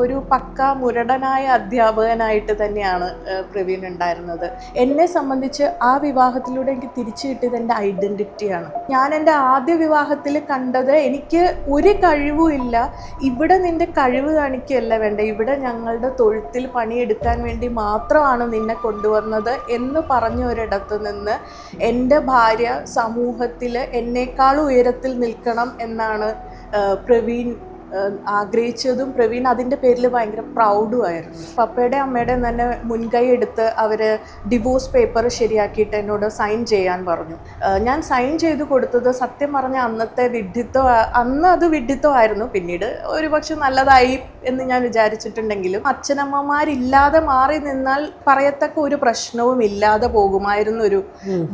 ഒരു പക്ക മുരടനായ അധ്യാപകനായിട്ട് തന്നെയാണ് പ്രവീൺ ഉണ്ടായിരുന്നത്. എന്നെ സംബന്ധിച്ച് ആ വിവാഹത്തിലൂടെ എനിക്ക് തിരിച്ചു കിട്ടിയത് എന്റെ ഐഡന്റിറ്റിയാണ് ഞാൻ എന്റെ ആദ്യ വിവാഹത്തിൽ കണ്ടത് എനിക്ക് ഒരു കഴിവും ഇല്ല. ഇവിടെ നിന്റെ കഴിവ് കാണിക്കുകയല്ല വേണ്ട. ഇവിടെ ഞങ്ങളുടെ തൊഴുത്തിൽ പണിയെടുക്കാൻ വേണ്ടി മാത്രമാണ് നിന്നെ കൊണ്ടുവന്നത് എന്ന് പറഞ്ഞ ഒരിടത്ത് നിന്ന് എന്റെ ഭാര്യ സമൂഹത്തിൽ എന്നേക്കാൾ ഉയരത്തിൽ നിൽക്കണം എന്നാണ് പ്രവീൺ ആഗ്രഹിച്ചതും പ്രവീൺ അതിന്റെ പേരിൽ ഭയങ്കര പ്രൗഡും ആയിരുന്നു. പപ്പയുടെ അമ്മയുടെ തന്നെ മുൻകൈ എടുത്ത് അവർ ഡിവോഴ്സ് പേപ്പർ ശരിയാക്കിയിട്ട് എന്നോട് സൈൻ ചെയ്യാൻ പറഞ്ഞു. ഞാൻ സൈൻ ചെയ്ത് കൊടുത്തത് സത്യം പറഞ്ഞ അന്നത്തെ വിഡ്ഢിത്തം അന്ന് അത് വിഡ്ഢിത്തമായിരുന്നു. പിന്നീട് ഒരുപക്ഷെ നല്ലതായി എന്ന് ഞാൻ വിചാരിച്ചിട്ടുണ്ടെങ്കിലും അച്ഛനമ്മമാരില്ലാതെ മാറി നിന്നാൽ പറയത്തക്ക ഒരു പ്രശ്നവും ഇല്ലാതെ പോകുമായിരുന്ന ഒരു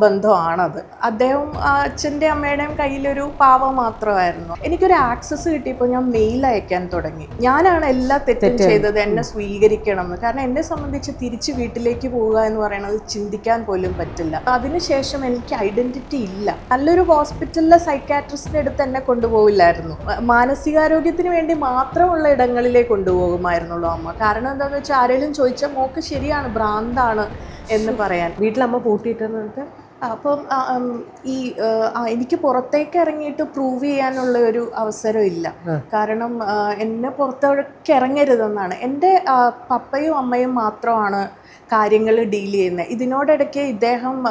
ബന്ധമാണത്. അദ്ദേഹം അച്ഛന്റെ അമ്മയുടെയും കയ്യിലൊരു പാവ മാത്രമായിരുന്നു. എനിക്കൊരു ആക്സസ് കിട്ടിയപ്പോൾ ഞാൻ മെയിൽ അയക്കാൻ തുടങ്ങി. ഞാനാണ് എല്ലാ തെറ്റും ചെയ്തത് എന്നെ സ്വീകരിക്കണം കാരണം എന്നെ സംബന്ധിച്ച് തിരിച്ച് വീട്ടിലേക്ക് പോവുക എന്ന് പറയുന്നത് ചിന്തിക്കാൻ പോലും പറ്റില്ല. അതിനുശേഷം എനിക്ക് ഐഡന്റിറ്റി ഇല്ല. നല്ലൊരു ഹോസ്പിറ്റലിലെ സൈക്കാട്രിസ്റ്റിന്റെ അടുത്ത് എന്നെ കൊണ്ടുപോകില്ലായിരുന്നു മാനസികാരോഗ്യത്തിന് വേണ്ടി മാത്രമുള്ള ഇടങ്ങളിലേ കൊണ്ടുപോകുമായിരുന്നുള്ളൂ അമ്മ. കാരണം എന്താണെന്ന് വെച്ചാൽ ആരെങ്കിലും ചോദിച്ചാൽ മോക്ക് ശരിയാണ് ഭ്രാന്താണ് എന്ന് പറയാൻ. വീട്ടിലമ്മ പൂട്ടിയിട്ടെന്നിട്ട് അപ്പം ഈ എനിക്ക് പുറത്തേക്ക് ഇറങ്ങിയിട്ട് പ്രൂവ് ചെയ്യാനുള്ള ഒരു അവസരം ഇല്ല. കാരണം എന്നെ പുറത്തേക്ക് ഇറങ്ങരുതെന്നാണ്. എന്റെ പപ്പയും അമ്മയും മാത്രമാണ് കാര്യങ്ങൾ ഡീൽ ചെയ്യുന്നത് ഇതിനോടിടയ്ക്ക് ഇദ്ദേഹം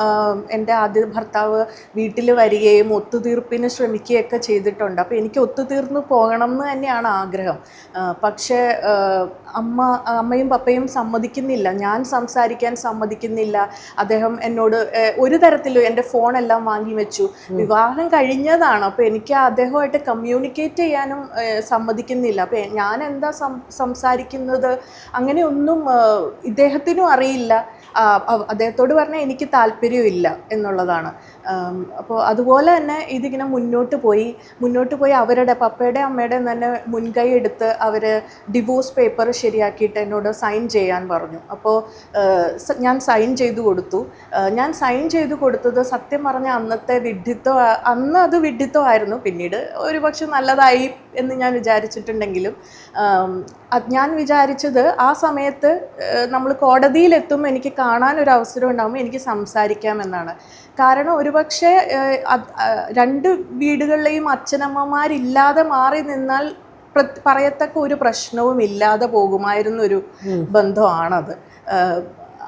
എന്റെ ആദ്യ ഭർത്താവ് വീട്ടിൽ വരികയും ഒത്തുതീർപ്പിന് ശ്രമിക്കുകയൊക്കെ ചെയ്തിട്ടുണ്ട്. അപ്പോൾ എനിക്ക് ഒത്തുതീർന്ന് പോകണം എന്ന് തന്നെയാണ് ആഗ്രഹം. പക്ഷേ അമ്മ അമ്മയും പപ്പയും സമ്മതിക്കുന്നില്ല. ഞാൻ സംസാരിക്കാൻ സമ്മതിക്കുന്നില്ല. അദ്ദേഹം എന്നോട് ഒരു ഒരു തരത്തിലും എന്റെ ഫോണെല്ലാം വാങ്ങി വെച്ചു. വിവാഹം കഴിഞ്ഞതാണ്. അപ്പോൾ എനിക്ക് അദ്ദേഹമായിട്ട് കമ്മ്യൂണിക്കേറ്റ് ചെയ്യാനും സമ്മതിക്കുന്നില്ല. അപ്പോൾ ഞാൻ എന്താ സം സംസാരിക്കുന്നത്? അങ്ങനെയൊന്നും ഇദ്ദേഹത്തിനും അറിയില്ല. അദ്ദേഹത്തോട് പറഞ്ഞാൽ എനിക്ക് താല്പര്യമില്ല എന്നുള്ളതാണ്. അപ്പോൾ അതുപോലെ തന്നെ ഇതിങ്ങനെ മുന്നോട്ട് പോയി മുന്നോട്ട് പോയി അവരുടെ പപ്പയുടെ അമ്മയുടെ തന്നെ മുൻകൈ എടുത്ത് അവർ ഡിവോഴ്സ് പേപ്പർ ശരിയാക്കിയിട്ട് എന്നോട് സൈൻ ചെയ്യാൻ പറഞ്ഞു. അപ്പോൾ ഞാൻ സൈൻ ചെയ്തു കൊടുത്തു. ഞാൻ സൈൻ ചെയ്തു കൊടുത്തത് സത്യം പറഞ്ഞ അന്നത്തെ വിഡ്ഢിത്തം അന്ന് അത് വിഡ്ഢിത്തമായിരുന്നു. പിന്നീട് ഒരുപക്ഷെ നല്ലതായി എന്ന് ഞാൻ വിചാരിച്ചിട്ടുണ്ടെങ്കിലും ഞാൻ വിചാരിച്ചത് ആ സമയത്ത് നമ്മൾ കോടതിയിലെത്തുമ്പോൾ എനിക്ക് കാണാൻ ഒരു അവസരം ഉണ്ടാകുമ്പോൾ എനിക്ക് സംസാരിക്കാമെന്നാണ്. കാരണം ഒരുപക്ഷെ രണ്ട് വീടുകളിലെയും അച്ഛനമ്മമാരില്ലാതെ മാറി നിന്നാൽ പറയത്തക്ക ഒരു പ്രശ്നവും ഇല്ലാതെ പോകുമായിരുന്നൊരു ബന്ധമാണത്.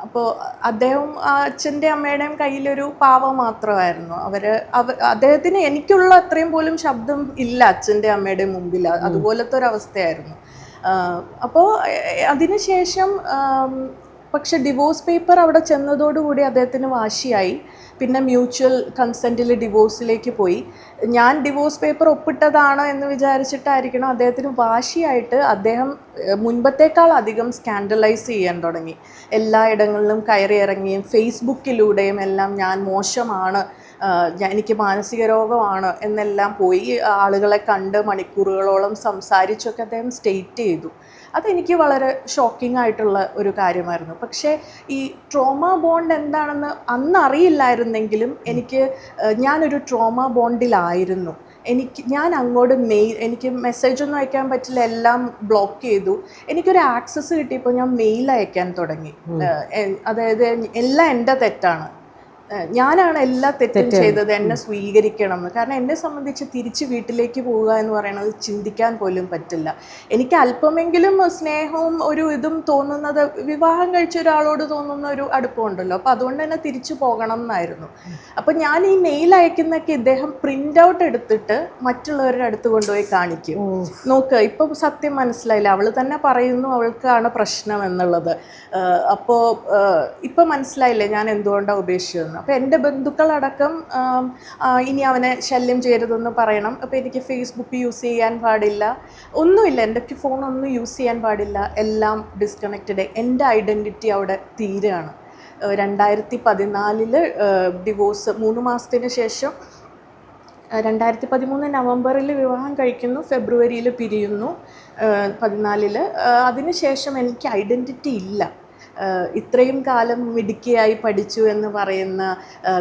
അപ്പോൾ അദ്ദേഹം അച്ഛന്റെ അമ്മയുടെയും കയ്യിലൊരു പാവ മാത്രമായിരുന്നു. അവർ അവ അദ്ദേഹത്തിന് എനിക്കുള്ള അത്രയും പോലും ശബ്ദം ഇല്ല അച്ഛന്റെ അമ്മയുടെയും മുമ്പിൽ. അതുപോലത്തെ ഒരു അവസ്ഥയായിരുന്നു അപ്പോൾ അതിനുശേഷം പക്ഷെ ഡിവോഴ്സ് പേപ്പർ അവിടെ ചെന്നതോടുകൂടി അദ്ദേഹത്തിന് വാശിയായി. പിന്നെ മ്യൂച്വൽ കൺസെന്റിൽ ഡിവോഴ്സിലേക്ക് പോയി. ഞാൻ ഡിവോഴ്സ് പേപ്പർ ഒപ്പിട്ടതാണ് എന്ന് വിചാരിച്ചിട്ടായിരിക്കണം അദ്ദേഹത്തിന് വാശിയായിട്ട് അദ്ദേഹം മുൻപത്തേക്കാൾ അധികം സ്കാൻഡലൈസ് ചെയ്യാൻ തുടങ്ങി. എല്ലായിടങ്ങളിലും കയറി ഇറങ്ങിയും ഫേസ്ബുക്കിലൂടെയും എല്ലാം ഞാൻ മോശമാണ് എനിക്ക് മാനസിക രോഗമാണ് എന്നെല്ലാം പോയി. ആളുകളെ കണ്ട് മണിക്കൂറുകളോളം സംസാരിച്ചൊക്കെ അദ്ദേഹം സ്റ്റേറ്റ് ചെയ്തു. അതെനിക്ക് വളരെ ഷോക്കിംഗ് ആയിട്ടുള്ള ഒരു കാര്യമായിരുന്നു. പക്ഷേ ഈ ട്രോമ ബോണ്ട് എന്താണെന്ന് അന്ന് അറിയില്ലായിരുന്നെങ്കിലും എനിക്ക് ഞാനൊരു ട്രോമ ബോണ്ടിലായിരുന്നു എനിക്ക് ഞാൻ അങ്ങോട്ട് മെയിൽ എനിക്ക് മെസ്സേജ് ഒന്നും അയക്കാൻ പറ്റില്ല എല്ലാം ബ്ലോക്ക് ചെയ്തു. എനിക്കൊരു ആക്സസ് കിട്ടിയപ്പോൾ ഞാൻ മെയിൽ അയക്കാൻ തുടങ്ങി. അതായത് എല്ലാം എന്റെ തെറ്റാണ്. ഞാനാണ് എല്ലാ തെറ്റും ചെയ്തത് എന്നെ സ്വീകരിക്കണം. കാരണം എന്നെ സംബന്ധിച്ച് തിരിച്ച് വീട്ടിലേക്ക് പോവുക എന്ന് പറയുന്നത് ചിന്തിക്കാൻ പോലും പറ്റില്ല. എനിക്ക് അല്പമെങ്കിലും സ്നേഹവും ഒരു ഇതും തോന്നുന്നത് വിവാഹം കഴിച്ച ഒരാളോട് തോന്നുന്ന ഒരു അടുപ്പമുണ്ടല്ലോ അപ്പോൾ അതുകൊണ്ട് തന്നെ തിരിച്ചു പോകണം എന്നായിരുന്നു. അപ്പോൾ ഞാൻ ഈ മെയിൽ അയക്കുന്നൊക്കെ ഇദ്ദേഹം പ്രിന്റ് ഔട്ട് എടുത്തിട്ട് മറ്റുള്ളവരുടെ അടുത്ത് കൊണ്ടുപോയി കാണിക്കും. നോക്ക് ഇപ്പം സത്യം മനസ്സിലായില്ല. അവൾ തന്നെ പറയുന്നു അവൾക്കാണ് പ്രശ്നം എന്നുള്ളത്. അപ്പോൾ ഇപ്പം മനസ്സിലായില്ലേ ഞാൻ എന്തുകൊണ്ടാണ് ഉപേക്ഷിച്ചതെന്ന് അപ്പോൾ എന്റെ ബന്ധുക്കളടക്കം ഇനി അവനെ ശല്യം ചെയ്യരുതെന്ന് പറയണം. അപ്പോൾ എനിക്ക് ഫേസ്ബുക്ക് യൂസ് ചെയ്യാൻ പാടില്ല. ഒന്നുമില്ല എന്റെ ഫോണൊന്നും യൂസ് ചെയ്യാൻ പാടില്ല. എല്ലാം ഡിസ്കണക്റ്റഡ് എന്റെ ഐഡന്റിറ്റി അവിടെ തീരുകയാണ് രണ്ടായിരത്തി പതിനാലിൽ ഡിവോഴ്സ് മൂന്ന് മാസത്തിന് ശേഷം രണ്ടായിരത്തി പതിമൂന്ന് നവംബറിൽ വിവാഹം കഴിക്കുന്നു. ഫെബ്രുവരിയിൽ പിരിയുന്നു. പതിനാലിൽ അതിനുശേഷം എനിക്ക് ഐഡന്റിറ്റി ഇല്ല. ഇത്രയും കാലം മിടുക്കിയായി പഠിച്ചു എന്ന് പറയുന്ന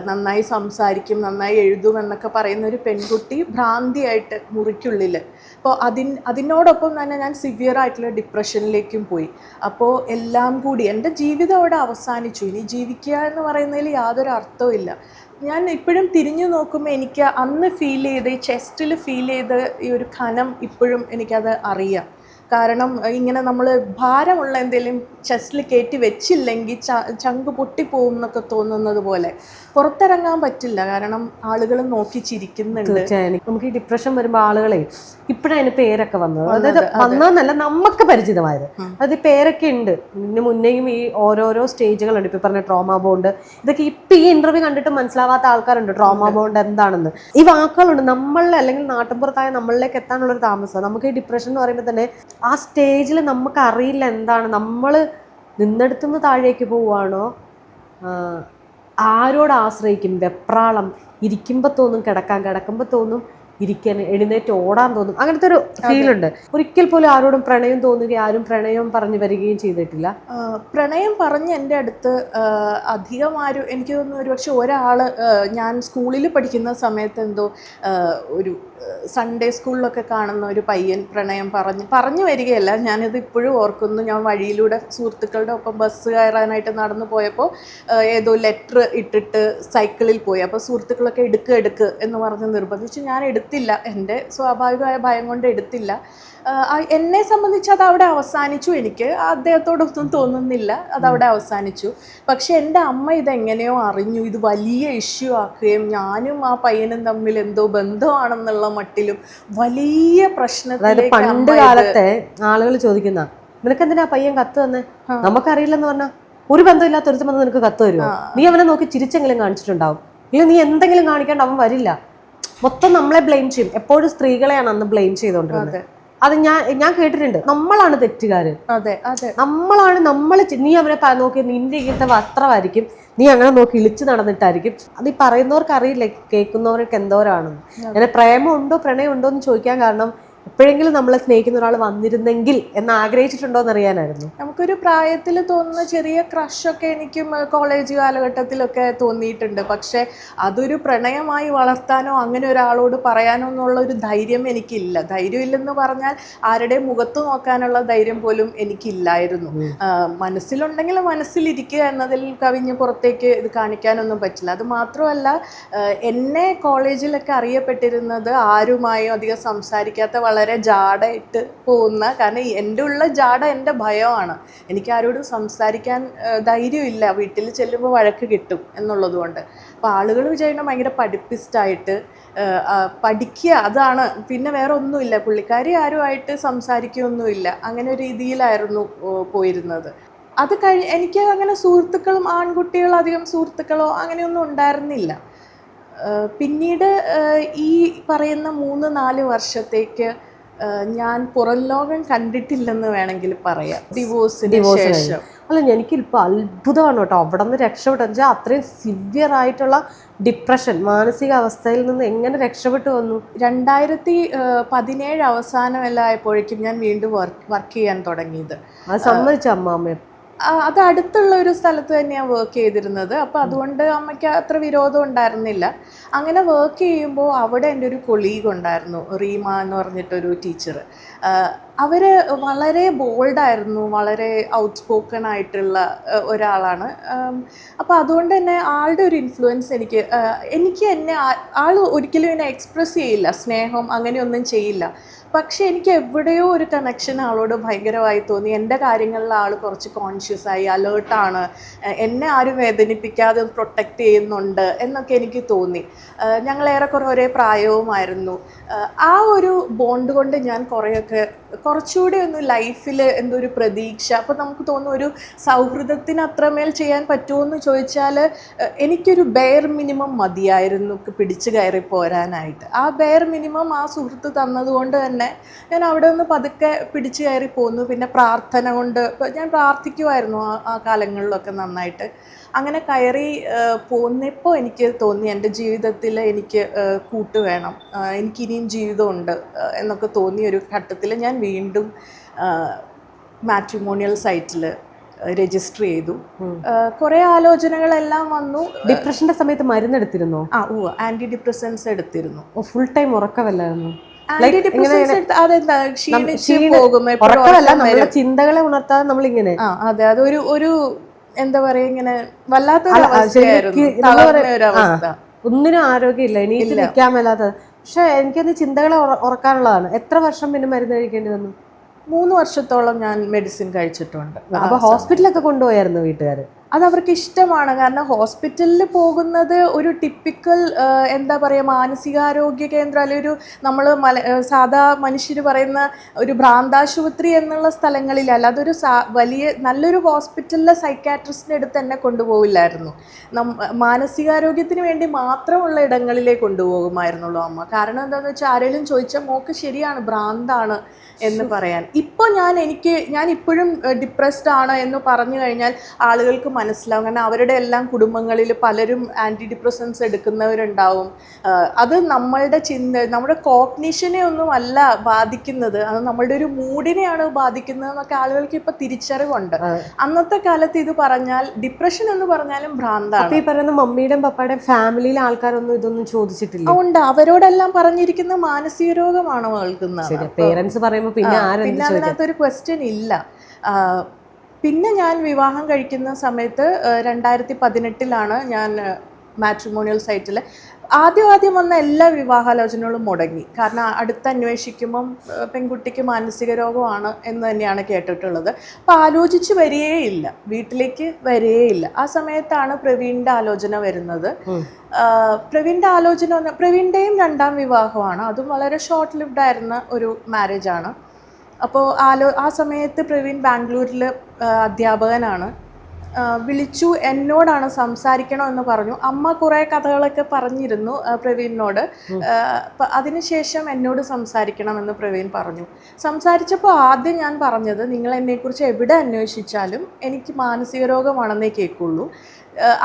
നന്നായി സംസാരിക്കും നന്നായി എഴുതും എന്നൊക്കെ പറയുന്ന ഒരു പെൺകുട്ടി ഭ്രാന്തിയായിട്ട് മുറിക്കുള്ളിൽ അപ്പോൾ അതിൻ അതിനോടൊപ്പം തന്നെ ഞാൻ സിവിയർ ആയിട്ടുള്ള ഡിപ്രഷനിലേക്കും പോയി. അപ്പോൾ എല്ലാം കൂടി എന്റെ ജീവിതം അവിടെ അവസാനിച്ചു. ഇനി ജീവിക്കുക എന്ന് പറയുന്നതിൽ യാതൊരു അർത്ഥവുമില്ല ഞാൻ ഇപ്പോഴും തിരിഞ്ഞു നോക്കുമ്പോൾ എനിക്ക് അന്ന് ഫീൽ ചെയ്ത് ഈ ചെസ്റ്റിൽ ഫീൽ ചെയ്ത ഈ ഒരു ഖനം ഇപ്പോഴും എനിക്കത് അറിയാം. കാരണം ഇങ്ങനെ നമ്മൾ ഭാരമുള്ള എന്തെങ്കിലും ചെസ്റ്റിൽ കയറ്റി വെച്ചില്ലെങ്കിൽ ച ചങ്ക് പൊട്ടിപ്പോകും എന്നൊക്കെ തോന്നുന്നത് പോലെ. പുറത്തിറങ്ങാൻ പറ്റില്ല. കാരണം ആളുകൾ നോക്കി ചിരിക്കുന്നുണ്ട്. നമുക്ക് ഈ ഡിപ്രഷൻ വരുമ്പോൾ ആളുകളെ ഇപ്പോഴതിന് പേരൊക്കെ വന്നത്. അതായത് വന്നതെന്നല്ല നമുക്ക് പരിചിതമായത്. അതായത് ഈ പേരൊക്കെ ഉണ്ട്. ഇതിന് മുന്നേയും ഈ ഓരോരോ സ്റ്റേജുകളുണ്ട്. ഇപ്പൊ പറഞ്ഞ ട്രോമ ബോണ്ട് ഇതൊക്കെ ഇപ്പൊ ഈ ഇന്റർവ്യൂ കണ്ടിട്ട് മനസ്സിലാവാത്ത ആൾക്കാരുണ്ട്. ട്രോമ ബോണ്ട് എന്താണെന്ന്. ഈ വാക്കുകളുണ്ട്. നമ്മളിൽ അല്ലെങ്കിൽ നാട്ടിൻപുറത്തായ നമ്മളിലേക്ക് എത്താനുള്ള ഒരു താമസം. നമുക്ക് ഈ ഡിപ്രഷൻ എന്ന് പറയുമ്പോൾ തന്നെ ആ സ്റ്റേജിൽ നമുക്കറിയില്ല എന്താണ്. നമ്മൾ നിന്നെടുത്തുനിന്ന് താഴേക്ക് പോവുകയാണോ? ആരോട് ആശ്രയിക്കും? വെപ്രാളം. ഇരിക്കുമ്പോൾ തോന്നും കിടക്കാൻ കിടക്കുമ്പോൾ തോന്നും ഇരിക്കാൻ എഴുന്നേറ്റ് ഓടാൻ തോന്നും. അങ്ങനത്തെ ഒരു ഫീൽ ഉണ്ട് ഒരിക്കൽ പോലും ആരോടും പ്രണയം തോന്നുകയും ആരും പ്രണയം പറഞ്ഞു വരികയും ചെയ്തിട്ടില്ല. പ്രണയം പറഞ്ഞ് എന്റെ അടുത്ത് അധികം ആരും എനിക്ക് തോന്നുന്നു ഒരു പക്ഷെ ഒരാൾ ഞാൻ സ്കൂളിൽ പഠിക്കുന്ന സമയത്ത് എന്തോ ഒരു സൺഡേ സ്കൂളിലൊക്കെ കാണുന്ന ഒരു പയ്യൻ പ്രണയം പറഞ്ഞ് പറഞ്ഞു വരികയല്ല. ഞാനിത് ഇപ്പോഴും ഓർക്കുന്നു. ഞാൻ വഴിയിലൂടെ സുഹൃത്തുക്കളുടെ ഒപ്പം ബസ് കയറാനായിട്ട് നടന്നു പോയപ്പോൾ ഏതോ ലെറ്റർ ഇട്ടിട്ട് സൈക്കിളിൽ പോയി. അപ്പോൾ സുഹൃത്തുക്കളൊക്കെ എടുക്ക് എടുക്ക് എന്ന് പറഞ്ഞ് നിർബന്ധിച്ചു. ഞാൻ എടുത്തില്ല. എന്റെ സ്വാഭാവികമായ ഭയം കൊണ്ട് എടുത്തില്ല. എന്നെ സംബന്ധിച്ച് അത് അവിടെ അവസാനിച്ചു എനിക്ക്. അദ്ദേഹത്തോടൊന്നും തോന്നുന്നില്ല. അത് അവിടെ അവസാനിച്ചു. പക്ഷെ എന്റെ അമ്മ ഇതെങ്ങനെയോ അറിഞ്ഞു. ഇത് വലിയ ഇഷ്യൂ ആക്കുകയും ഞാനും ആ പയ്യനും തമ്മിൽ എന്തോ ബന്ധമാണെന്നുള്ള മട്ടിലും വലിയ പ്രശ്നം അതായത് പണ്ട് കാലത്തെ ആളുകൾ ചോദിക്കുന്ന നിനക്ക് എന്തിനാ പയ്യൻ കത്ത് തന്നെ? നമുക്കറിയില്ലെന്ന് പറഞ്ഞാൽ ഒരു ബന്ധമില്ലാത്ത ഒരുത്തം വന്ന് നിനക്ക് കത്ത് തരുമോ നീ അവനെ നോക്കി ചിരിച്ചെങ്കിലും കാണിച്ചിട്ടുണ്ടാവും. ഇല്ല നീ എന്തെങ്കിലും കാണിക്കാണ്ട് അവൻ വരില്ല. മൊത്തം നമ്മളെ ബ്ലെയിം ചെയ്യും. എപ്പോഴും സ്ത്രീകളെയാണ് അന്ന് ബ്ലെയിം ചെയ്തുകൊണ്ടിരുന്നത് അതെ ഞാൻ ഞാൻ കേട്ടിട്ടുണ്ട്. നമ്മളാണ് തെറ്റുകാര്. അതെ അതെ. നമ്മളാണ് നമ്മൾ നീ അവനെ നോക്കി നിന്റെ ഇങ്ങനത്തെ വസ്ത്രമായിരിക്കും. നീ അങ്ങനെ നോക്കി ഇളിച്ചു നടന്നിട്ടായിരിക്കും. അത് ഈ പറയുന്നവർക്ക് അറിയില്ല കേൾക്കുന്നവർക്ക് എന്തോരാണെന്ന്. അങ്ങനെ പ്രേമം ഉണ്ടോ പ്രണയം ഉണ്ടോ എന്ന് ചോദിക്കാൻ കാരണം എപ്പോഴെങ്കിലും നമ്മളെ സ്നേഹിക്കുന്ന ഒരാൾ വന്നിരുന്നെങ്കിൽ എന്ന് ആഗ്രഹിച്ചിട്ടുണ്ടോ എന്ന് അറിയാനായിരുന്നു. നമുക്കൊരു പ്രായത്തിൽ തോന്നുന്ന ചെറിയ ക്രഷൊക്കെ എനിക്കും കോളേജ് കാലഘട്ടത്തിലൊക്കെ തോന്നിയിട്ടുണ്ട്. പക്ഷേ അതൊരു പ്രണയമായി വളർത്താനോ അങ്ങനെ ഒരാളോട് പറയാനോ എന്നുള്ള ഒരു ധൈര്യം എനിക്കില്ല. ധൈര്യമില്ലെന്ന് പറഞ്ഞാൽ ആരുടെ മുഖത്ത് നോക്കാനുള്ള ധൈര്യം പോലും എനിക്കില്ലായിരുന്നു. മനസ്സിലുണ്ടെങ്കിൽ മനസ്സിലിരിക്കുക എന്നതിൽ കവിഞ്ഞ് പുറത്തേക്ക് ഇത് കാണിക്കാനൊന്നും പറ്റില്ല. അത് മാത്രമല്ല എന്നെ കോളേജിലൊക്കെ അറിയപ്പെട്ടിരുന്നത് ആരുമായും അധികം സംസാരിക്കാത്ത വളരെ ജാടയിട്ട് പോകുന്ന കാരണം എന്റെ ഉള്ള ജാട എന്റെ ഭയമാണ്. എനിക്ക് ആരോടും സംസാരിക്കാൻ ധൈര്യമില്ല. വീട്ടിൽ ചെല്ലുമ്പോൾ വഴക്ക് കിട്ടും എന്നുള്ളതുകൊണ്ട് അപ്പോൾ ആളുകൾ വിചാരിക്കണം ഭയങ്കര പഠിപ്പിസ്റ്റായിട്ട് പഠിക്കുക അതാണ്. പിന്നെ വേറെ ഒന്നുമില്ല. പുള്ളിക്കാരി ആരുമായിട്ട് സംസാരിക്കുകയൊന്നുമില്ല അങ്ങനെ ഒരു രീതിയിലായിരുന്നു പോയിരുന്നത്. അത് കഴി എനിക്ക് അങ്ങനെ സുഹൃത്തുക്കളും ആൺകുട്ടികളോ അധികം സുഹൃത്തുക്കളോ അങ്ങനെയൊന്നും ഉണ്ടായിരുന്നില്ല. പിന്നീട് ഈ പറയുന്ന മൂന്ന് നാല് വർഷത്തേക്ക് ഞാൻ പുറം ലോകം കണ്ടിട്ടില്ലെന്ന് വേണമെങ്കിൽ പറയാം. ഡിവോഴ്സിന് ശേഷം. അല്ല എനിക്കിപ്പോൾ അത്ഭുതമാണ് കേട്ടോ. അവിടെ നിന്ന് രക്ഷപ്പെട്ടു വെച്ചാൽ അത്രയും സിവിയർ ആയിട്ടുള്ള ഡിപ്രഷൻ മാനസികാവസ്ഥയിൽ നിന്ന് എങ്ങനെ രക്ഷപ്പെട്ടു വന്നു? രണ്ടായിരത്തി പതിനേഴ് അവസാനമെല്ലാം ആയപ്പോഴേക്കും ഞാൻ വീണ്ടും വർക്ക് വർക്ക് ചെയ്യാൻ തുടങ്ങിയത്. അത് സമ്മതിച്ച അമ്മാമ്മ അത് അടുത്തുള്ള ഒരു സ്ഥലത്ത് തന്നെയാണ് വർക്ക് ചെയ്തിരുന്നത്. അപ്പോൾ അതുകൊണ്ട് അമ്മയ്ക്ക് അത്ര വിരോധം ഉണ്ടായിരുന്നില്ല. അങ്ങനെ വർക്ക് ചെയ്യുമ്പോൾ അവിടെ എന്റെ ഒരു കൊളീഗ് ഉണ്ടായിരുന്നു റീമ എന്ന് പറഞ്ഞിട്ടൊരു ടീച്ചർ അവർ വളരെ ബോൾഡായിരുന്നു വളരെ ഔട്ട് സ്പോക്കൺ ആയിട്ടുള്ള ഒരാളാണ്. അപ്പോൾ അതുകൊണ്ട് തന്നെ ആളുടെ ഒരു ഇൻഫ്ലുവൻസ് എനിക്ക് എനിക്ക് എന്നെ ആൾ ഒരിക്കലും എന്നെ എക്സ്പ്രസ് ചെയ്യില്ല സ്നേഹം അങ്ങനെയൊന്നും ചെയ്യില്ല. പക്ഷെ എനിക്ക് എവിടെയോ ഒരു കണക്ഷൻ ആളോട് ഭയങ്കരമായി തോന്നി. എന്റെ കാര്യങ്ങളിൽ ആൾ കുറച്ച് കോൺഷ്യസ് ആയി അലേർട്ടാണ് എന്നെ ആരും വേദനിപ്പിക്കാതെ പ്രൊട്ടക്റ്റ് ചെയ്യുന്നുണ്ട് എന്നൊക്കെ എനിക്ക് തോന്നി. ഞങ്ങൾ ഏറെക്കുറെ ഒരേ പ്രായവുമായിരുന്നു. ആ ഒരു ബോണ്ട് കൊണ്ട് ഞാൻ കുറേയൊക്കെ കുറച്ചുകൂടി ഒന്ന് ലൈഫിൽ എന്തോ ഒരു പ്രതീക്ഷ അപ്പോൾ നമുക്ക് തോന്നുന്നു ഒരു സൗഹൃദത്തിന് അത്രമേൽ ചെയ്യാൻ പറ്റുമോ എന്ന് ചോദിച്ചാൽ എനിക്കൊരു ബെയർ മിനിമം മതിയായിരുന്നു പിടിച്ചു കയറി പോരാനായിട്ട്. ആ ബെയർ മിനിമം ആ സുഹൃത്ത് തന്നതുകൊണ്ട് തന്നെ ഞാൻ അവിടെ നിന്ന് പതുക്കെ പിടിച്ചു കയറി പോന്നു. പിന്നെ പ്രാർത്ഥന കൊണ്ട് ഞാൻ പ്രാർത്ഥിക്കുമായിരുന്നു ആ ആ കാലങ്ങളിലൊക്കെ നന്നായിട്ട്. അങ്ങനെ കയറി പോന്നപ്പോൾ എനിക്ക് തോന്നി എന്റെ ജീവിതത്തിൽ എനിക്ക് കൂട്ട് വേണം. എനിക്കിനിയും ജീവിതമുണ്ട് എന്നൊക്കെ തോന്നിയ ഒരു ഘട്ടത്തിൽ ഞാൻ വീണ്ടും മാട്രിമോണിയൽ സൈറ്റിൽ രജിസ്റ്റർ ചെയ്തു. കുറേ ആലോചനകളെല്ലാം വന്നു. ഡിപ്രഷന്റെ സമയത്ത് മരുന്നെടുത്തിരുന്നോ? ആ ഓ ആന്റി ഡിപ്രസൻസ് എടുത്തിരുന്നു ഫുൾ ടൈം ഉറക്കമല്ലായിരുന്നു നമ്മുടെ. ചിന്തകളെ ഉണർത്താതെ നമ്മളിങ്ങനെ ആ അതെ അതൊരു ഒരു എന്താ പറയാ ഇങ്ങനെ അവസ്ഥ. ഒന്നിനും ആരോഗ്യമില്ല ഇനി നിൽക്കാൻ മേലാത്ത പക്ഷെ എനിക്കത് ചിന്തകളെ ഉറക്കാനുള്ളതാണ്. എത്ര വർഷം പിന്നെ മരുന്ന് കഴിക്കേണ്ടി വന്നു മൂന്ന് വർഷത്തോളം ഞാൻ മെഡിസിൻ കഴിച്ചിട്ടുണ്ട്. അപ്പൊ ഹോസ്പിറ്റലൊക്കെ കൊണ്ടുപോയായിരുന്നു വീട്ടുകാര്. അത് അവർക്ക് ഇഷ്ടമാണ് കാരണം ഹോസ്പിറ്റലിൽ പോകുന്നത് ഒരു ടിപ്പിക്കൽ എന്താ പറയുക മാനസികാരോഗ്യ കേന്ദ്രം അല്ലെങ്കിൽ ഒരു നമ്മൾ മല സാധാ മനുഷ്യർ പറയുന്ന ഒരു ഭ്രാന്താശുപത്രി എന്നുള്ള സ്ഥലങ്ങളിലല്ല അതൊരു വലിയ നല്ലൊരു ഹോസ്പിറ്റലിലെ സൈക്കാട്രിസ്റ്റിന്റെ അടുത്ത് തന്നെ കൊണ്ടുപോകില്ലായിരുന്നു നം മാനസികാരോഗ്യത്തിന് വേണ്ടി മാത്രമുള്ള ഇടങ്ങളിലേ കൊണ്ടുപോകുമായിരുന്നുള്ളൂ അമ്മ. കാരണം എന്താണെന്ന് വെച്ചാൽ ആരെങ്കിലും ചോദിച്ചാൽ മോക്ക് ശരിയാണ് ഭ്രാന്താണ് എന്ന് പറയാൻ. ഇപ്പോൾ ഞാൻ എനിക്ക് ഞാൻ ഇപ്പോഴും ഡിപ്രസ്ഡ് ആണ് എന്ന് പറഞ്ഞു കഴിഞ്ഞാൽ ആളുകൾക്ക് മനസ്സിലാവും. കാരണം അവരുടെ എല്ലാം കുടുംബങ്ങളിൽ പലരും ആന്റി ഡിപ്രസൻസ് എടുക്കുന്നവരുണ്ടാവും അത് നമ്മളുടെ ചിന്ത നമ്മുടെ കോഗ്നിഷനെ ഒന്നും അല്ല ബാധിക്കുന്നത്. അത് നമ്മളുടെ ഒരു മൂഡിനെയാണ് ബാധിക്കുന്നത് എന്നൊക്കെ ആളുകൾക്ക് ഇപ്പം തിരിച്ചറിവുണ്ട്. അന്നത്തെ കാലത്ത് ഇത് പറഞ്ഞാൽ ഡിപ്രഷൻ എന്ന് പറഞ്ഞാലും ഭ്രാന്താണ്. ഈ പറയുന്ന മമ്മിയുടെയും പപ്പയുടെയും ഫാമിലിയിലെ ആൾക്കാരൊന്നും ഇതൊന്നും ചോദിച്ചിട്ടില്ല. അതുകൊണ്ട് അവരോടെല്ലാം പറഞ്ഞിരിക്കുന്ന മാനസിക രോഗമാണ് കേൾക്കുന്നത്? പേരൻസ് പറയുമ്പോൾ പിന്നെ പിന്നെ അതിനകത്തൊരു ക്വസ്റ്റ്യൻ ഇല്ല. പിന്നെ ഞാൻ വിവാഹം കഴിക്കുന്ന സമയത്ത് രണ്ടായിരത്തി പതിനെട്ടിലാണ് ഞാൻ മാട്രിമോണിയൽ സൈറ്റിൽ ആദ്യം ആദ്യം വന്ന എല്ലാ വിവാഹാലോചനകളും മുടങ്ങി. കാരണം അടുത്ത് അന്വേഷിക്കുമ്പം പെൺകുട്ടിക്ക് മാനസിക രോഗമാണ് എന്ന് തന്നെയാണ് കേട്ടിട്ടുള്ളത്. അപ്പം ആലോചിച്ച് വരികയില്ല. വീട്ടിലേക്ക് വരികയില്ല. ആ സമയത്താണ് പ്രവീണിന്റെ ആലോചന വരുന്നത്. പ്രവീണിന്റെ ആലോചന പ്രവീണിന്റെയും രണ്ടാം വിവാഹമാണ്. അതും വളരെ ഷോർട്ട് ലിവ്ഡ് ആയിരുന്ന ഒരു മാരേജാണ് ആണ്. അപ്പോൾ ആലോ ആ സമയത്ത് പ്രവീൺ ബാംഗ്ലൂരിൽ അധ്യാപകനാണ്. വിളിച്ചു എന്നോടാണ് സംസാരിക്കണോ എന്ന് പറഞ്ഞു. അമ്മ കുറേ കഥകളൊക്കെ പറഞ്ഞിരുന്നു പ്രവീണിനോട്. അതിനുശേഷം എന്നോട് സംസാരിക്കണമെന്ന് പ്രവീൺ പറഞ്ഞു. സംസാരിച്ചപ്പോൾ ആദ്യം ഞാൻ പറഞ്ഞത് നിങ്ങൾ എന്നെക്കുറിച്ച് എവിടെ അന്വേഷിച്ചാലും എനിക്ക് മാനസിക രോഗമാണെന്നേ കേൾക്കുള്ളൂ.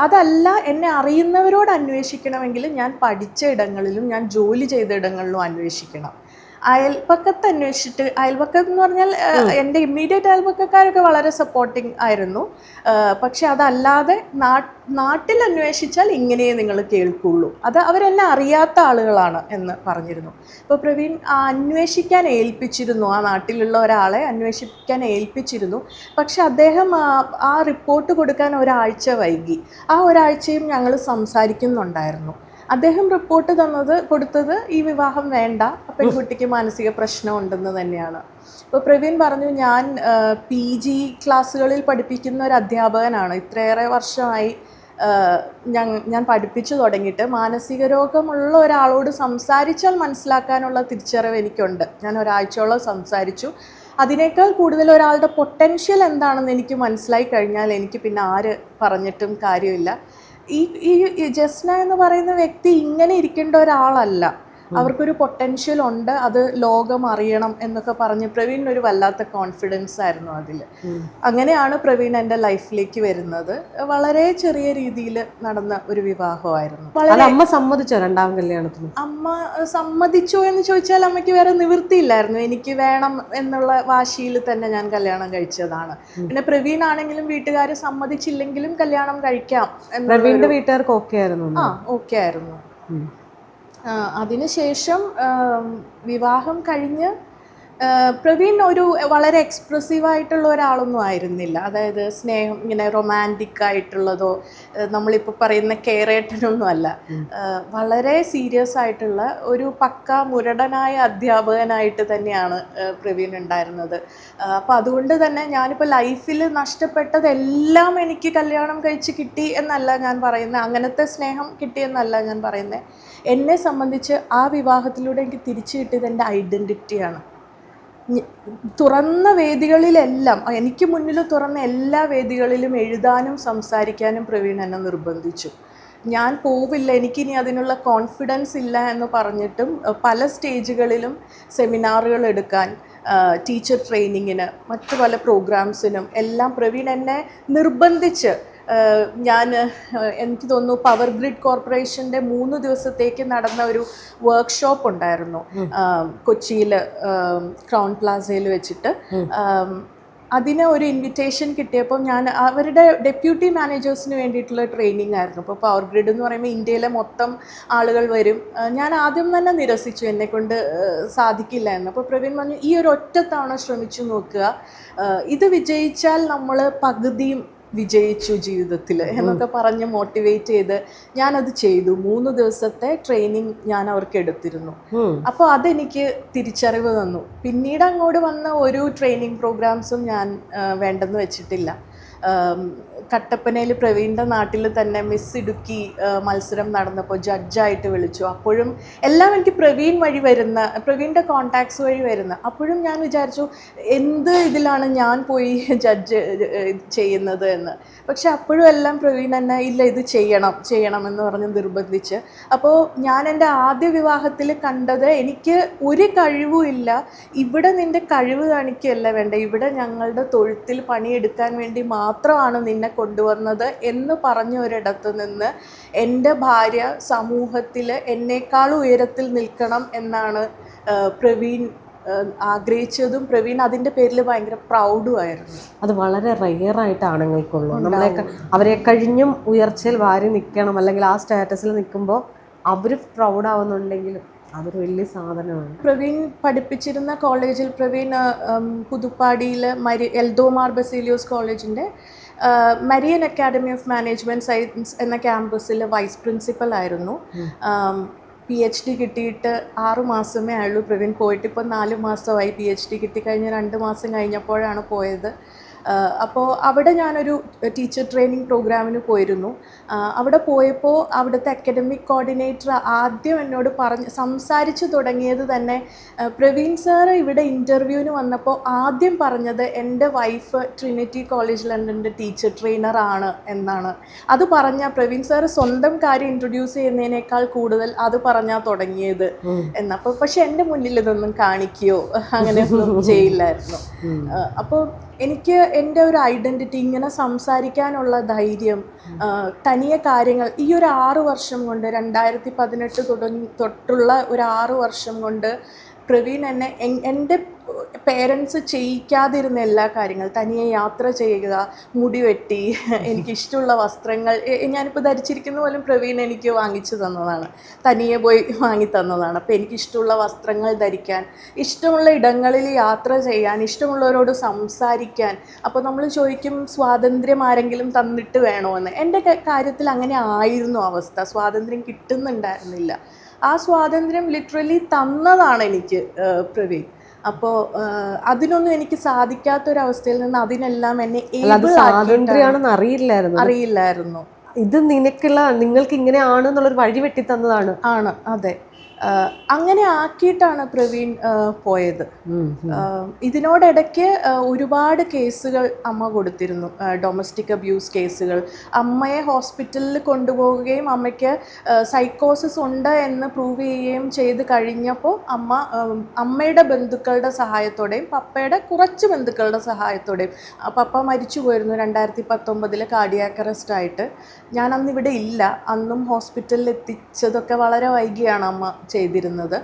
അതല്ല എന്നെ അറിയുന്നവരോട് അന്വേഷിക്കണമെങ്കിൽ ഞാൻ പഠിച്ച ഇടങ്ങളിലും ഞാൻ ജോലി ചെയ്ത ഇടങ്ങളിലും അന്വേഷിക്കണം. അയൽപക്കത്ത് അന്വേഷിച്ചിട്ട് അയൽപക്കത്ത് എന്ന് പറഞ്ഞാൽ എന്റെ ഇമ്മീഡിയറ്റ് അയൽപക്കക്കാരൊക്കെ വളരെ സപ്പോർട്ടിങ് ആയിരുന്നു. പക്ഷെ അതല്ലാതെ നാട്ടിൽ അന്വേഷിച്ചാൽ ഇങ്ങനെയേ നിങ്ങൾ കേൾക്കുള്ളൂ. അത് അവരെന്നെ അറിയാത്ത ആളുകളാണ് എന്ന് പറഞ്ഞിരുന്നു. അപ്പോൾ പ്രവീൺ ആ അന്വേഷിക്കാൻ ഏൽപ്പിച്ചിരുന്നു. ആ നാട്ടിലുള്ള ഒരാളെ അന്വേഷിക്കാൻ ഏൽപ്പിച്ചിരുന്നു. പക്ഷെ അദ്ദേഹം ആ ആ റിപ്പോർട്ട് കൊടുക്കാൻ ഒരാഴ്ച വൈകി. ആ ഒരാഴ്ചയും ഞങ്ങൾ സംസാരിക്കുന്നുണ്ടായിരുന്നു. അദ്ദേഹം റിപ്പോർട്ട് തന്നത് കൊടുത്തത് ഈ വിവാഹം വേണ്ട പെൺകുട്ടിക്ക് മാനസിക പ്രശ്നം ഉണ്ടെന്ന് തന്നെയാണ്. അപ്പോൾ പ്രവീൺ പറഞ്ഞു ഞാൻ പി ജി ക്ലാസ്സുകളിൽ പഠിപ്പിക്കുന്ന ഒരു അധ്യാപകനാണ്. ഇത്രയേറെ വർഷമായി ഞാൻ ഞാൻ പഠിപ്പിച്ചു തുടങ്ങിയിട്ട് മാനസിക രോഗമുള്ള ഒരാളോട് സംസാരിച്ചാൽ മനസ്സിലാക്കാനുള്ള തിരിച്ചറിവ് എനിക്കുണ്ട്. ഞാൻ ഒരാഴ്ചയോളം സംസാരിച്ചു. അതിനേക്കാൾ കൂടുതൽ ഒരാളുടെ പൊട്ടൻഷ്യൽ എന്താണെന്ന് എനിക്ക് മനസ്സിലായി കഴിഞ്ഞാൽ എനിക്ക് പിന്നെ ആര് പറഞ്ഞിട്ടും കാര്യമില്ല. ഈ ഈ ജസ്ന എന്ന് പറയുന്ന വ്യക്തി ഇങ്ങനെ ഇരിക്കേണ്ട ഒരാളല്ല. അവർക്കൊരു പൊട്ടൻഷ്യൽ ഉണ്ട് അത് ലോകം അറിയണം എന്നൊക്കെ പറഞ്ഞ് പ്രവീൺ ഒരു വല്ലാത്ത കോൺഫിഡൻസ് ആയിരുന്നു അതിൽ. അങ്ങനെയാണ് പ്രവീൺ എന്റെ ലൈഫിലേക്ക് വരുന്നത്. വളരെ ചെറിയ രീതിയിൽ നടന്ന ഒരു വിവാഹമായിരുന്നു. വളരെ അമ്മ സമ്മതിച്ചോ രണ്ടാം കല്യാണത്തിന്? അമ്മ സമ്മതിച്ചോ എന്ന് ചോദിച്ചാൽ അമ്മയ്ക്ക് വേറെ നിവൃത്തിയില്ലായിരുന്നു. എനിക്ക് വേണം എന്നുള്ള വാശിയിൽ തന്നെ ഞാൻ കല്യാണം കഴിച്ചതാണ്. പിന്നെ പ്രവീൺ ആണെങ്കിലും വീട്ടുകാർ സമ്മതിച്ചില്ലെങ്കിലും കല്യാണം കഴിക്കാം പ്രവീണിന്റെ വീട്ടുകാർക്ക് ഓക്കെ ആയിരുന്നു ആ ഓക്കെ ആയിരുന്നു. അതിനുശേഷം വിവാഹം കഴിഞ്ഞ് പ്രവീൺ ഒരു വളരെ എക്സ്പ്രസീവ് ആയിട്ടുള്ള ഒരാളൊന്നും ആയിരുന്നില്ല. അതായത് സ്നേഹം ഇങ്ങനെ റൊമാന്റിക് ആയിട്ടുള്ളതോ നമ്മളിപ്പോൾ പറയുന്ന കേരേട്ടനൊന്നും അല്ല. വളരെ സീരിയസ് ആയിട്ടുള്ള ഒരു പക്ക മുരടനായ അധ്യാപകനായിട്ട് തന്നെയാണ് പ്രവീൺ ഉണ്ടായിരുന്നത്. അപ്പോൾ അതുകൊണ്ട് തന്നെ ഞാനിപ്പോൾ ലൈഫിൽ നഷ്ടപ്പെട്ടതെല്ലാം എനിക്ക് കല്യാണം കഴിച്ച് കിട്ടി എന്നല്ല ഞാൻ പറയുന്നത് അങ്ങനത്തെ സ്നേഹം കിട്ടിയെന്നല്ല ഞാൻ പറയുന്നത് എന്നെ സംബന്ധിച്ച് ആ വിവാഹത്തിലൂടെ എനിക്ക് തിരിച്ചു കിട്ടിയത് എന്റെ ഐഡന്റിറ്റിയാണ് തുറന്ന വേദികളിലെല്ലാം എനിക്ക് മുന്നിൽ തുറന്ന എല്ലാ വേദികളിലും എഴുതാനും സംസാരിക്കാനും പ്രവീൺ എന്നെ നിർബന്ധിച്ചു. ഞാൻ പോവില്ല എനിക്കിനി അതിനുള്ള കോൺഫിഡൻസ് ഇല്ല എന്ന് പറഞ്ഞിട്ടും പല സ്റ്റേജുകളിലും സെമിനാറുകൾ എടുക്കാൻ ടീച്ചർ ട്രെയിനിങ്ങിന് മറ്റു പല പ്രോഗ്രാംസിനും എല്ലാം പ്രവീൺ എന്നെ നിർബന്ധിച്ച് ഞാൻ എനിക്ക് തോന്നുന്നു പവർ ഗ്രിഡ് കോർപ്പറേഷന്റെ മൂന്ന് ദിവസത്തേക്ക് നടന്ന ഒരു വർക്ക്ഷോപ്പ് ഉണ്ടായിരുന്നു. കൊച്ചിയിൽ ക്രൗൺ പ്ലാസയിൽ വെച്ചിട്ട്. അതിന് ഒരു ഇൻവിറ്റേഷൻ കിട്ടിയപ്പോൾ ഞാൻ അവരുടെ ഡെപ്യൂട്ടി മാനേജേഴ്സിന് വേണ്ടിയിട്ടുള്ള ട്രെയിനിങ് ആയിരുന്നു. അപ്പോൾ പവർ ഗ്രിഡ് എന്ന് പറയുമ്പോൾ ഇന്ത്യയിലെ മൊത്തം ആളുകൾ വരും. ഞാൻ ആദ്യം തന്നെ നിരസിച്ചു എന്നെ കൊണ്ട് സാധിക്കില്ല എന്ന് അപ്പോൾ പ്രവീൺ പറഞ്ഞു ഈ ഒരു ഒറ്റ തവണ ശ്രമിച്ചു നോക്കുക. ഇത് വിജയിച്ചാൽ നമ്മൾ പകുതിയും വിജയിച്ചു ജീവിതത്തിൽ എന്നൊക്കെ പറഞ്ഞ് മോട്ടിവേറ്റ് ചെയ്ത് ഞാനത് ചെയ്തു. മൂന്ന് ദിവസത്തെ ട്രെയിനിങ് ഞാൻ അവർക്ക് എടുത്തിരുന്നു. അപ്പോൾ അതെനിക്ക് തിരിച്ചറിവ് തന്നു. പിന്നീട് അങ്ങോട്ട് വന്ന ഒരു ട്രെയിനിങ് പ്രോഗ്രാംസും ഞാൻ വേണ്ടെന്ന് വെച്ചിട്ടില്ല. കട്ടപ്പനയിൽ പ്രവീണിന്റെ നാട്ടിൽ തന്നെ മിസ് ഇടുക്കി മത്സരം നടന്നപ്പോൾ ജഡ്ജായിട്ട് വിളിച്ചു. അപ്പോഴും എല്ലാം എനിക്ക് പ്രവീൺ വഴി വരുന്ന പ്രവീണിന്റെ കോണ്ടാക്ട്സ് വഴി വരുന്ന അപ്പോഴും ഞാൻ വിചാരിച്ചു എന്ത് ഇതിലാണ് ഞാൻ പോയി ജഡ്ജ് ചെയ്യുന്നത് എന്ന്. പക്ഷെ അപ്പോഴും എല്ലാം പ്രവീൺ എന്നെ ഇല്ല ഇത് ചെയ്യണം ചെയ്യണം എന്ന് പറഞ്ഞ് നിർബന്ധിച്ച്. അപ്പോൾ ഞാൻ എന്റെ ആദ്യ വിവാഹത്തിൽ കണ്ടത് എനിക്ക് ഒരു കഴിവും ഇല്ല. ഇവിടെ നിന്റെ കഴിവ് കാണിക്കുകയല്ല വേണ്ട. ഇവിടെ ഞങ്ങളുടെ തൊഴുത്തിൽ പണിയെടുക്കാൻ വേണ്ടി മാത്രമാണ് നിന്നെ കൊണ്ടുവന്നത് എന്ന് പറഞ്ഞ ഒരിടത്ത് നിന്ന് എന്റെ ഭാര്യ സമൂഹത്തിൽ എന്നേക്കാൾ ഉയരത്തിൽ നിൽക്കണം എന്നാണ് പ്രവീൺ ആഗ്രഹിച്ചതും പ്രവീൺ അതിന്റെ പേരിൽ ഭയങ്കര പ്രൗഡും ആയിരുന്നു. അത് വളരെ റെയർ ആയിട്ട് ആണുങ്ങൾക്കുള്ളൂ. നമ്മളെ അവരെ കഴിഞ്ഞും ഉയർച്ചയിൽ വാരി നിൽക്കണം അല്ലെങ്കിൽ ആ സ്റ്റാറ്റസിൽ നിൽക്കുമ്പോൾ അവർ പ്രൗഡ് ആവുന്നുണ്ടെങ്കിലും അതൊരു വലിയ സാധനമാണ്. പ്രവീൺ പഠിപ്പിച്ചിരുന്ന കോളേജിൽ പ്രവീൺ പുതുപ്പാടിയിൽ മരി എൽദോമാർ ബസീലിയോസ് കോളേജിന്റെ Marian academy of management science എന്ന ക്യാമ്പസിൽ വൈസ് പ്രിൻസിപ്പൽ ആയിരുന്നു. പി എച്ച് ഡി കിട്ടിയിട്ട് ആറു മാസമേ ആയുള്ളൂ. പ്രവീൺ പോയിട്ട് ഇപ്പോൾ നാല് മാസമായി പി എച്ച് ഡി കിട്ടിക്കഴിഞ്ഞ് രണ്ട് മാസം കഴിഞ്ഞപ്പോഴാണ് പോയത്. അപ്പോൾ അവിടെ ഞാനൊരു ടീച്ചർ ട്രെയിനിങ് പ്രോഗ്രാമിന് പോയിരുന്നു. അവിടെ പോയപ്പോൾ അവിടുത്തെ അക്കാഡമിക് കോർഡിനേറ്റർ ആദ്യം എന്നോട് പറഞ്ഞ് സംസാരിച്ചു തുടങ്ങിയത് തന്നെ പ്രവീൺ സാറ് ഇവിടെ ഇന്റർവ്യൂവിന് വന്നപ്പോൾ ആദ്യം പറഞ്ഞത് എന്റെ വൈഫ് ട്രിനിറ്റി കോളേജ് ലണ്ടന്റെ ടീച്ചർ ട്രെയിനറാണ് എന്നാണ്. അത് പറഞ്ഞ പ്രവീൺ സാറ് സ്വന്തം കാര്യം ഇൻട്രൊഡ്യൂസ് ചെയ്യുന്നതിനേക്കാൾ കൂടുതൽ അത് പറഞ്ഞാൽ തുടങ്ങിയത് എന്നപ്പോൾ പക്ഷെ എന്റെ മുന്നിൽ ഇതൊന്നും കാണിക്കുകയോ അങ്ങനെയൊന്നും ചെയ്യില്ലായിരുന്നു. അപ്പോൾ എനിക്ക് എന്റെ ഒരു ഐഡന്റിറ്റി ഇങ്ങനെ സംസാരിക്കാനുള്ള ധൈര്യം തനിയ കാര്യങ്ങൾ ഈ ഒരു ആറ് വർഷം കൊണ്ട് രണ്ടായിരത്തി പതിനെട്ട് തുടങ്ങി തൊട്ടുള്ള ഒരു ആറ് വർഷം കൊണ്ട് പ്രവീൺ എന്നെ എന്റെ പേരൻസ് ചെയ്യിക്കാതിരുന്ന എല്ലാ കാര്യങ്ങൾ തനിയെ യാത്ര ചെയ്യുക മുടി വെട്ടി എനിക്കിഷ്ടമുള്ള വസ്ത്രങ്ങൾ ഞാനിപ്പോൾ ധരിച്ചിരിക്കുന്ന പോലും പ്രവീൺ എനിക്ക് വാങ്ങിച്ചു തന്നതാണ്. തനിയെ പോയി വാങ്ങി തന്നതാണ്. അപ്പോൾ എനിക്കിഷ്ടമുള്ള വസ്ത്രങ്ങൾ ധരിക്കാൻ ഇഷ്ടമുള്ള ഇടങ്ങളിൽ യാത്ര ചെയ്യാൻ ഇഷ്ടമുള്ളവരോട് സംസാരിക്കാൻ അപ്പോൾ നമ്മൾ ചോദിക്കും സ്വാതന്ത്ര്യം ആരെങ്കിലും തന്നിട്ട് വേണോ എന്ന്. എന്റെ കാര്യത്തിൽ അങ്ങനെ ആയിരുന്നു അവസ്ഥ. സ്വാതന്ത്ര്യം കിട്ടുന്നുണ്ടായിരുന്നില്ല. ആ സ്വാതന്ത്ര്യം ലിറ്ററലി തന്നതാണ് എനിക്ക് പ്രവീൺ. അപ്പോൾ അതിനൊന്നും എനിക്ക് സാധിക്കാത്തൊരവസ്ഥയിൽ നിന്ന് അതിനെല്ലാം എന്നെ സ്വാതന്ത്ര്യമാണെന്ന് അറിയില്ലായിരുന്നു. അറിയില്ലായിരുന്നു. ഇത് നിനക്കുള്ള നിങ്ങൾക്ക് ഇങ്ങനെ എന്നുള്ളൊരു വഴി വെട്ടി തന്നതാണ് ആണ് അതെ. അങ്ങനെ ആക്കിയിട്ടാണ് പ്രവീൺ പോയത്. ഇതിനോടിടയ്ക്ക് ഒരുപാട് കേസുകൾ അമ്മ കൊടുത്തിരുന്നു. ഡൊമസ്റ്റിക് അബ്യൂസ് കേസുകൾ. അമ്മയെ ഹോസ്പിറ്റലിൽ കൊണ്ടുപോവുകയും അമ്മയ്ക്ക് സൈക്കോസിസ് ഉണ്ട് എന്ന് പ്രൂവ് ചെയ്യുകയും ചെയ്ത് കഴിഞ്ഞപ്പോൾ അമ്മ അമ്മയുടെ ബന്ധുക്കളുടെ സഹായത്തോടെയും പപ്പയുടെ കുറച്ച് ബന്ധുക്കളുടെ സഹായത്തോടെയും പപ്പ മരിച്ചു പോയിരുന്നു രണ്ടായിരത്തി പത്തൊമ്പതിൽ കാർഡിയാക് അറസ്റ്റ് ആയിട്ട്. ഞാൻ അന്ന് ഇവിടെ ഇല്ല. അന്നും ഹോസ്പിറ്റലിൽ എത്തിച്ചതൊക്കെ വളരെ വൈകിയാണ് അമ്മ ചെയ്തിരുന്നത്.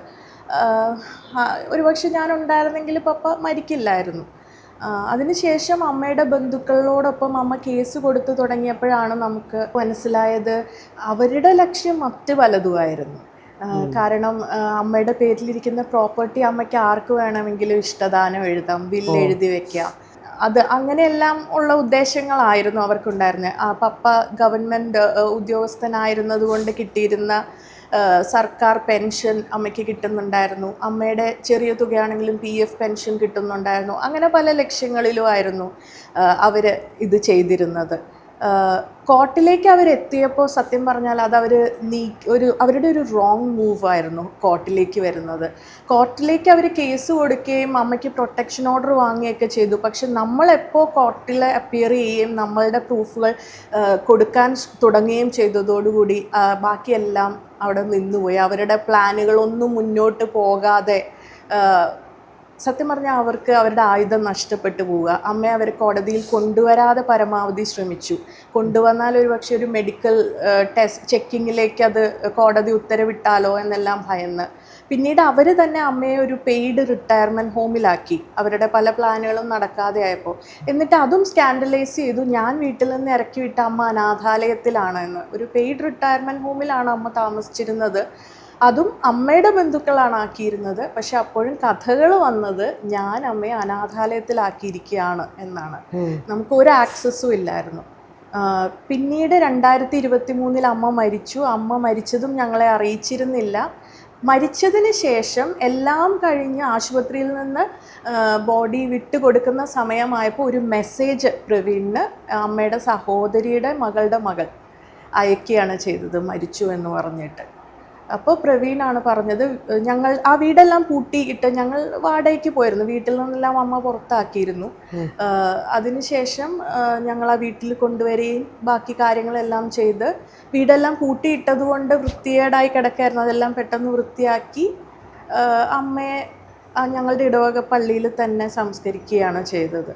ഒരു പക്ഷെ ഒരുപക്ഷെ ഞാൻ ഉണ്ടായിരുന്നെങ്കിൽ പപ്പ മരിക്കില്ലായിരുന്നു അതിനുശേഷം അമ്മയുടെ ബന്ധുക്കളോടൊപ്പം അമ്മ കേസ് കൊടുത്തു തുടങ്ങിയപ്പോഴാണ് നമുക്ക് മനസ്സിലായത് അവരുടെ ലക്ഷ്യം മറ്റ് പലതുമായിരുന്നു കാരണം അമ്മയുടെ പേരിലിരിക്കുന്ന പ്രോപ്പർട്ടി അമ്മയ്ക്ക് ആർക്ക് വേണമെങ്കിലും ഇഷ്ടദാനം എഴുതാം ബില്ല് എഴുതി വെക്കാം. അത് അങ്ങനെയെല്ലാം ഉള്ള ഉദ്ദേശങ്ങളായിരുന്നു അവർക്കുണ്ടായിരുന്നത് ആ പപ്പ ഗവൺമെന്റ് ഉദ്യോഗസ്ഥനായിരുന്നത് കൊണ്ട് കിട്ടിയിരുന്ന സർക്കാർ പെൻഷൻ അമ്മയ്ക്ക് കിട്ടുന്നുണ്ടായിരുന്നു. അമ്മയുടെ ചെറിയ തുകയാണെങ്കിലും പി എഫ് പെൻഷൻ കിട്ടുന്നുണ്ടായിരുന്നു. അങ്ങനെ പല ലക്ഷ്യങ്ങളിലുമായിരുന്നു അവർ ഇത് ചെയ്തിരുന്നത്. കോട്ടിലേക്ക് അവരെത്തിയപ്പോൾ സത്യം പറഞ്ഞാൽ അത് അവർ നീ ഒരു അവരുടെ ഒരു റോങ് മൂവ് ആയിരുന്നു കോർട്ടിലേക്ക് വരുന്നത്. കോർട്ടിലേക്ക് അവർ കേസ് കൊടുക്കുകയും അമ്മയ്ക്ക് പ്രൊട്ടക്ഷൻ ഓർഡർ വാങ്ങുകയൊക്കെ ചെയ്തു. പക്ഷെ നമ്മളെപ്പോൾ കോർട്ടിൽ അപ്പിയർ ചെയ്യുകയും നമ്മളുടെ പ്രൂഫുകൾ കൊടുക്കാൻ തുടങ്ങുകയും ചെയ്തതോടുകൂടി ബാക്കിയെല്ലാം അവിടെ നിന്നുപോയി. അവരുടെ പ്ലാനുകളൊന്നും മുന്നോട്ട് പോകാതെ സത്യം പറഞ്ഞാൽ അവർക്ക് അവരുടെ ആയുധം നഷ്ടപ്പെട്ടു പോവുക. അമ്മ അവർ കോടതിയിൽ കൊണ്ടുവരാതെ പരമാവധി ശ്രമിച്ചു. കൊണ്ടുവന്നാൽ ഒരു പക്ഷേ ഒരു മെഡിക്കൽ ടെസ്റ്റ് ചെക്കിങ്ങിലേക്ക് അത് കോടതി ഉത്തരവിട്ടാലോ എന്നെല്ലാം ഭയന്ന്. പിന്നീട് അവർ തന്നെ അമ്മയെ ഒരു പെയ്ഡ് റിട്ടയർമെന്റ് ഹോമിലാക്കി അവരുടെ പല പ്ലാനുകളും നടക്കാതെ ആയപ്പോൾ എന്നിട്ട് അതും സ്കാൻഡലൈസ് ചെയ്തു. ഞാൻ വീട്ടിൽ നിന്ന് ഇറക്കി വിട്ട അമ്മ അനാഥാലയത്തിലാണ് എന്ന്. ഒരു പെയ്ഡ് റിട്ടയർമെന്റ് ഹോമിലാണ് അമ്മ താമസിച്ചിരുന്നത്. അതും അമ്മയുടെ ബന്ധുക്കളാണ് ആക്കിയിരുന്നത്. പക്ഷെ അപ്പോഴും കഥകൾ വന്നത് ഞാൻ അമ്മയെ അനാഥാലയത്തിലാക്കിയിരിക്കുകയാണ് എന്നാണ്. നമുക്ക് ഒരു ആക്സസ്സും ഇല്ലായിരുന്നു. പിന്നീട് രണ്ടായിരത്തി ഇരുപത്തി മൂന്നിൽ അമ്മ മരിച്ചു. അമ്മ മരിച്ചതും ഞങ്ങളെ അറിയിച്ചിരുന്നില്ല. മരിച്ചതിന് ശേഷം എല്ലാം കഴിഞ്ഞ് ആശുപത്രിയിൽ നിന്ന് ബോഡി വിട്ടുകൊടുക്കുന്ന സമയമായപ്പോൾ ഒരു മെസ്സേജ് പ്രവീണിന് അമ്മയുടെ സഹോദരിയുടെ മകളുടെ മകൾ അയക്കുകയാണ് ചെയ്തത് മരിച്ചു എന്ന് പറഞ്ഞിട്ട്. അപ്പോൾ പ്രവീണാണ് പറഞ്ഞത് "ഏഹ് ഞങ്ങൾ ആ വീടെല്ലാം പൂട്ടിയിട്ട് ഞങ്ങൾ വാടകയ്ക്ക് പോയിരുന്നു. വീട്ടിൽ നിന്നെല്ലാം അമ്മ പുറത്താക്കിയിരുന്നു. അതിനുശേഷം ഞങ്ങൾ ആ വീട്ടിൽ കൊണ്ടുവരികയും ബാക്കി കാര്യങ്ങളെല്ലാം ചെയ്ത് വീടെല്ലാം പൂട്ടിയിട്ടത് കൊണ്ട് വൃത്തികേടായി കിടക്കായിരുന്നു. അതെല്ലാം പെട്ടെന്ന് വൃത്തിയാക്കി അമ്മയെ ഞങ്ങളുടെ ഇടവക പള്ളിയിൽ തന്നെ സംസ്കരിക്കുകയാണ് ചെയ്തത്.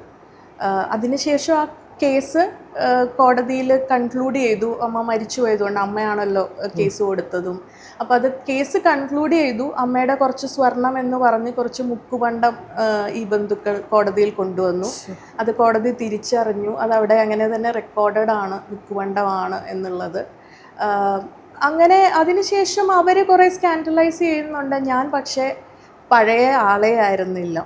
അതിനുശേഷം ആ കേസ് കോടതിയിൽ കൺക്ലൂഡ് ചെയ്തു. അമ്മ മരിച്ചു പോയതുകൊണ്ട് അമ്മയാണല്ലോ കേസ് കൊടുത്തതും. അപ്പോൾ അത് കേസ് കൺക്ലൂഡ് ചെയ്തു. അമ്മയുടെ കുറച്ച് സ്വർണം എന്ന് പറഞ്ഞ് കുറച്ച് മുക്കുപണ്ടം ഈ ബന്ധുക്കൾ കോടതിയിൽ കൊണ്ടുവന്നു. അത് കോടതി തിരിച്ചറിഞ്ഞു. അത് അവിടെ അങ്ങനെ തന്നെ റെക്കോർഡഡ് ആണ് മുക്കുപണ്ടമാണ് എന്നുള്ളത്. അങ്ങനെ അതിനുശേഷം അവർ കുറേ സ്കാൻഡലൈസ് ചെയ്യുന്നുണ്ട്. ഞാൻ പക്ഷേ പഴയ ആളെ ആയിരുന്നില്ല.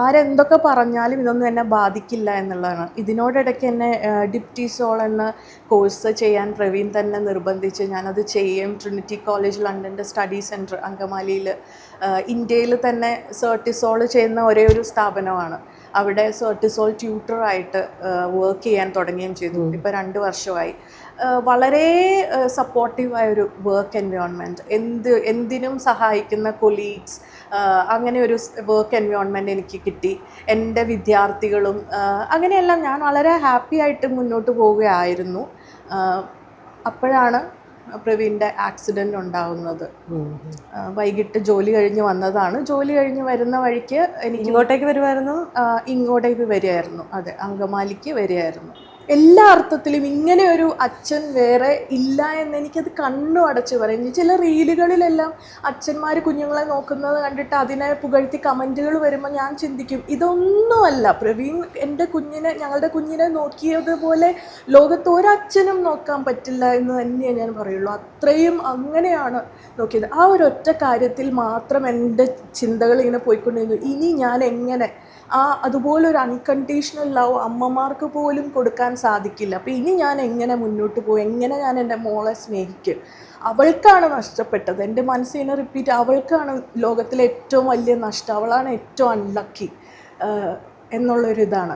ആരെന്തൊക്കെ പറഞ്ഞാലും ഇതൊന്നും എന്നെ ബാധിക്കില്ല എന്നുള്ളതാണ്. ഇതിനോടിടയ്ക്ക് എന്നെ ഡിപ്റ്റിസോൾ എന്ന കോഴ്സ് ചെയ്യാൻ പ്രവീൺ തന്നെ നിർബന്ധിച്ച് ഞാനത് ചെയ്യും. ട്രിനിറ്റി കോളേജ് ലണ്ടന്റെ സ്റ്റഡി സെന്റർ അങ്കമാലിയിൽ ഇന്ത്യയിൽ തന്നെ സർട്ടിസോൾ ചെയ്യുന്ന ഒരേ ഒരു സ്ഥാപനമാണ്. അവിടെ സർട്ടിസോൾ ട്യൂട്ടറായിട്ട് വർക്ക് ചെയ്യാൻ തുടങ്ങുകയും ചെയ്തു. ഇപ്പോൾ രണ്ട് വർഷമായി. വളരെ സപ്പോർട്ടീവായൊരു വർക്ക് എൻവയോൺമെന്റ് എന്ത് എന്തിനും സഹായിക്കുന്ന കൊലീഗ്സ് അങ്ങനെ ഒരു വർക്ക് എൻവയോൺമെന്റ് എനിക്ക് കിട്ടി. എന്റെ വിദ്യാർത്ഥികളും അങ്ങനെയെല്ലാം ഞാൻ വളരെ ഹാപ്പി ആയിട്ട് മുന്നോട്ട് പോവുകയായിരുന്നു. അപ്പോഴാണ് പ്രവീണിന്റെ ആക്സിഡന്റ് ഉണ്ടാകുന്നത് വൈകിട്ട് ജോലി കഴിഞ്ഞ് വന്നതാണ്. ജോലി കഴിഞ്ഞ് വരുന്ന വഴിക്ക് എനിക്ക് ഇങ്ങോട്ടേക്ക് വരുമായിരുന്നു ഇങ്ങോട്ടേക്ക് വരികയായിരുന്നു. അതെ അങ്കമാലിക്ക് വരികയായിരുന്നു. എല്ലാ അർത്ഥത്തിലും ഇങ്ങനെ ഒരു അച്ഛൻ വേറെ ഇല്ല എന്ന് എനിക്കത് കണ്ണു അടച്ച് പറയും. ചില റീലുകളിലെല്ലാം അച്ഛന്മാർ കുഞ്ഞുങ്ങളെ നോക്കുന്നത് കണ്ടിട്ട് അതിനെ പുകഴ്ത്തി കമന്റുകൾ വരുമ്പോൾ ഞാൻ ചിന്തിക്കും ഇതൊന്നുമല്ല. പ്രവീൺ എന്റെ കുഞ്ഞിനെ ഞങ്ങളുടെ കുഞ്ഞിനെ നോക്കിയതുപോലെ ലോകത്ത് ഒരച്ഛനും നോക്കാൻ പറ്റില്ല എന്ന് തന്നെയേ ഞാൻ പറയുള്ളൂ. അത്രയും അങ്ങനെയാണ് നോക്കിയത്. ആ ഒരു ഒറ്റ കാര്യത്തിൽ മാത്രം എന്റെ ചിന്തകൾ ഇങ്ങനെ പോയിക്കൊണ്ടിരുന്നു. ഇനി ഞാൻ എങ്ങനെ ആ അതുപോലെ ഒരു അൺകണ്ടീഷണൽ ലവ് അമ്മമാർക്ക് പോലും കൊടുക്കാൻ സാധിക്കില്ല. അപ്പോൾ ഇനി ഞാൻ എങ്ങനെ മുന്നോട്ട് പോകും? എങ്ങനെ ഞാൻ എന്റെ മോളെ സ്നേഹിക്കും? അവൾക്കാണ് നഷ്ടപ്പെട്ടത്. എന്റെ മനസ്സിനെ റിപ്പീറ്റ് അവൾക്കാണ് ലോകത്തിലെ ഏറ്റവും വലിയ നഷ്ടം. അവളാണ് ഏറ്റവും അൺലക്കി എന്നുള്ളൊരു ഇതാണ്